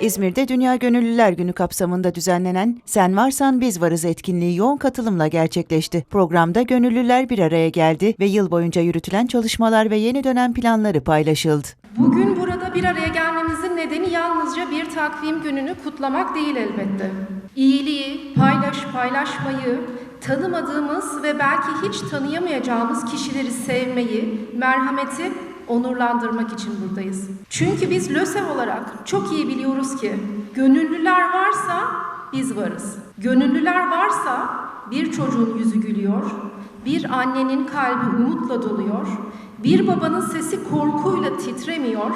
İzmir'de Dünya Gönüllüler Günü kapsamında düzenlenen Sen Varsan Biz Varız etkinliği yoğun katılımla gerçekleşti. Programda gönüllüler bir araya geldi ve yıl boyunca yürütülen çalışmalar ve yeni dönem planları paylaşıldı. Bugün burada bir araya gelmemizin nedeni yalnızca bir takvim gününü kutlamak değil elbette. İyiliği, paylaş, paylaşmayı, tanımadığımız ve belki hiç tanıyamayacağımız kişileri sevmeyi, merhameti onurlandırmak için buradayız. Çünkü biz LÖSEV olarak çok iyi biliyoruz ki gönüllüler varsa biz varız. Gönüllüler varsa bir çocuğun yüzü gülüyor, bir annenin kalbi umutla doluyor, bir babanın sesi korkuyla titremiyor,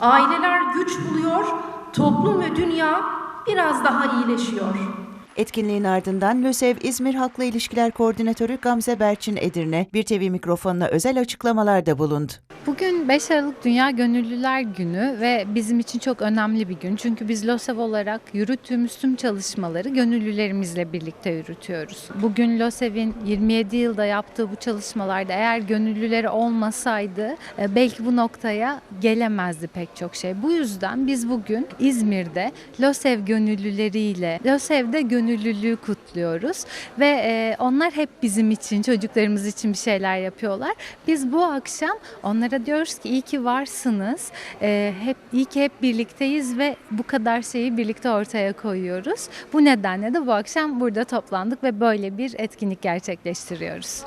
aileler güç buluyor, toplum ve dünya biraz daha iyileşiyor. Etkinliğin ardından LÖSEV İzmir Halkla İlişkiler Koordinatörü Gamze Berçin Edirne bir TV mikrofonuna özel açıklamalarda bulundu. Bugün 5 Aralık Dünya Gönüllüler Günü ve bizim için çok önemli bir gün. Çünkü biz LOSEV olarak yürüttüğümüz tüm çalışmaları gönüllülerimizle birlikte yürütüyoruz. Bugün LOSEV'in 27 yılda yaptığı bu çalışmalarda eğer gönüllüleri olmasaydı e, belki bu noktaya gelemezdi pek çok şey. Bu yüzden biz bugün İzmir'de LOSEV gönüllüleriyle LOSEV'de gönüllülüğü kutluyoruz ve e, onlar hep bizim için, çocuklarımız için bir şeyler yapıyorlar. Biz bu akşam onlara diyoruz ki iyi ki varsınız, e, hep iyi ki hep birlikteyiz ve bu kadar şeyi birlikte ortaya koyuyoruz. Bu nedenle de bu akşam burada toplandık ve böyle bir etkinlik gerçekleştiriyoruz.